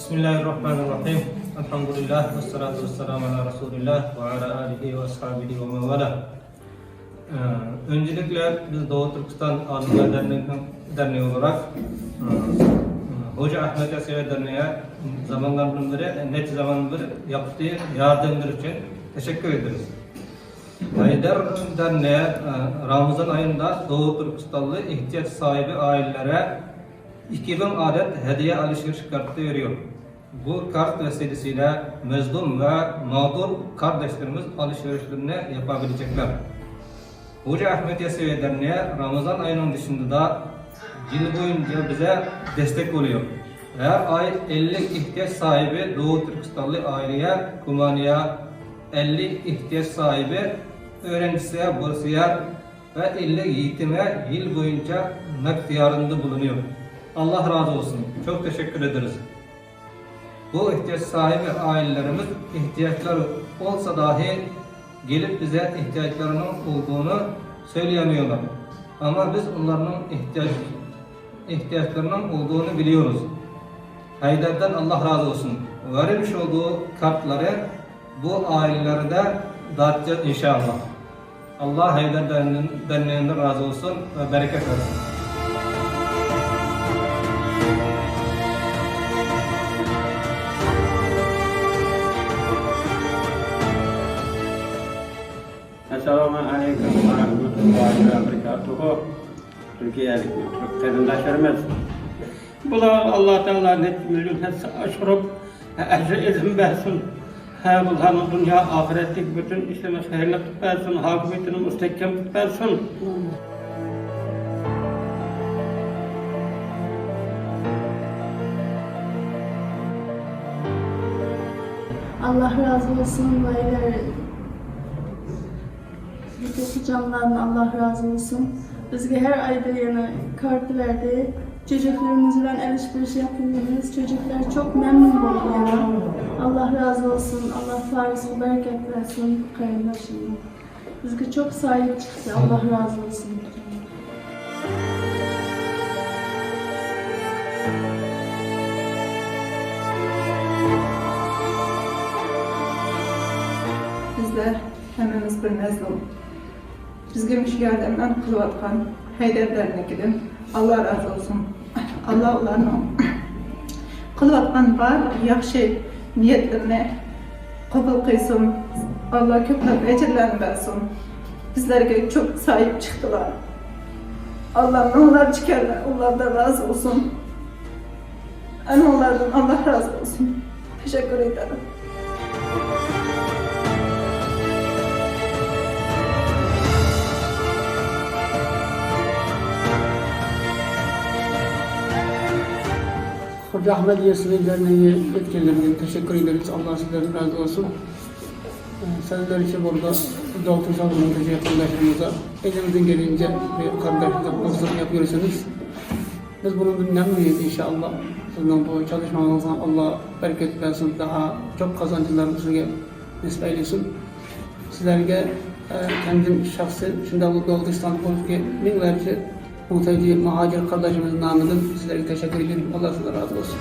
Bismillahirrahmanirrahim. Elhamdülillah ve salatu ve ala Resulillah ve ala alihi ve ashabihi ve mevala. Ee, öncelikle biz Doğu Türkistan Alimler Derneği, Derneği olarak e, Hoca Ahmet Yasevi Derneği'ne zamanlardan beri, net zamandan beri yaptığı yardımlar için teşekkür ederiz. Haydar Derneği e, Ramazan ayında Doğu Türkistanlı ihtiyaç sahibi ailelere 2000 adet hediye alışveriş kartı veriyor. Bu kart vesilesiyle mezlum ve mağdur kardeşlerimiz alışverişlerini yapabilecekler. Hoca Ahmet Yesevi Derneği Ramazan ayının dışında da yıl boyunca bize destek oluyor. Her ay 50 ihtiyaç sahibi Doğu Türkistanlı aileye, kumaniye 50 ihtiyaç sahibi öğrencisiye, bursiyer ve 50 yetime yıl boyunca nakd yardımında bulunuyor. Allah razı olsun. Çok teşekkür ederiz. Bu ihtiyaç sahibi ailelerimiz ihtiyaçları olsa dahi gelip bize ihtiyaçlarının olduğunu söyleyemiyorlar. Ama biz onların ihtiyaç ihtiyaçlarının olduğunu biliyoruz. Haydar'dan Allah razı olsun. Verilmiş olduğu kartları bu ailelere de dağıtacağız inşallah. Allah Haydar Derneği'nden razı olsun ve bereket versin. Ve Rahmetullahi ve Berekatuhu. Türkiye'li Türk vatandaşlarımız. Bu da Allah Teala'nın milyon aşırıp ecri izin versin. Her bulanın dünya ahiretlik bütün işlerimiz hayırlı tut versin. Hakimiyetini müstehkem tut versin. Allah razı olsun böyle hocamlardan Allah razı olsun. Bizge her ayda yana kartı verdi. Çocuklarımızla alışveriş yapıyoruz. Çocuklar çok memnun oldu yani. Allah razı olsun. Allah faizli bereket versin kardeşim. Bizge çok sahip çıktı. Allah razı olsun. Bizler həmmimiz bir məzlum. Bizə müşkillərdən qılıb atqan Heydər Dərnəkidən Allah razı olsun. Allah onların qılıb atqan barlıq yaxşı niyyətlərini qəbul qılsın. Allah köplər əcirlərini versin. Bizlərə çox sahip çıxdılar. Allah onlar çıxarlar, onlardan razı olsun. Ən onlardan Allah razı olsun. Teşekkür ederim. Hoca Ahmet Yesevi Derneği yetkililerine teşekkür ederiz. Allah sizden razı olsun. Ee, Sizler için burada Doğu Sağlığı'ndaki yakınlaşımıza elimizden gelince bir kardeşlik dostluk yapıyorsunuz. Biz bunun memnuniyeti inşallah. Sizden bu çalışmanızdan Allah bereket versin. Daha çok kazançlarınızı nisp eylesin. Sizlerge e, kendim şahsen şimdi bu Doğu İstanbul'daki binlerce muhtacı muhacir kardeşimizin namından sizlere teşekkür ederim. Allah sizden razı olsun.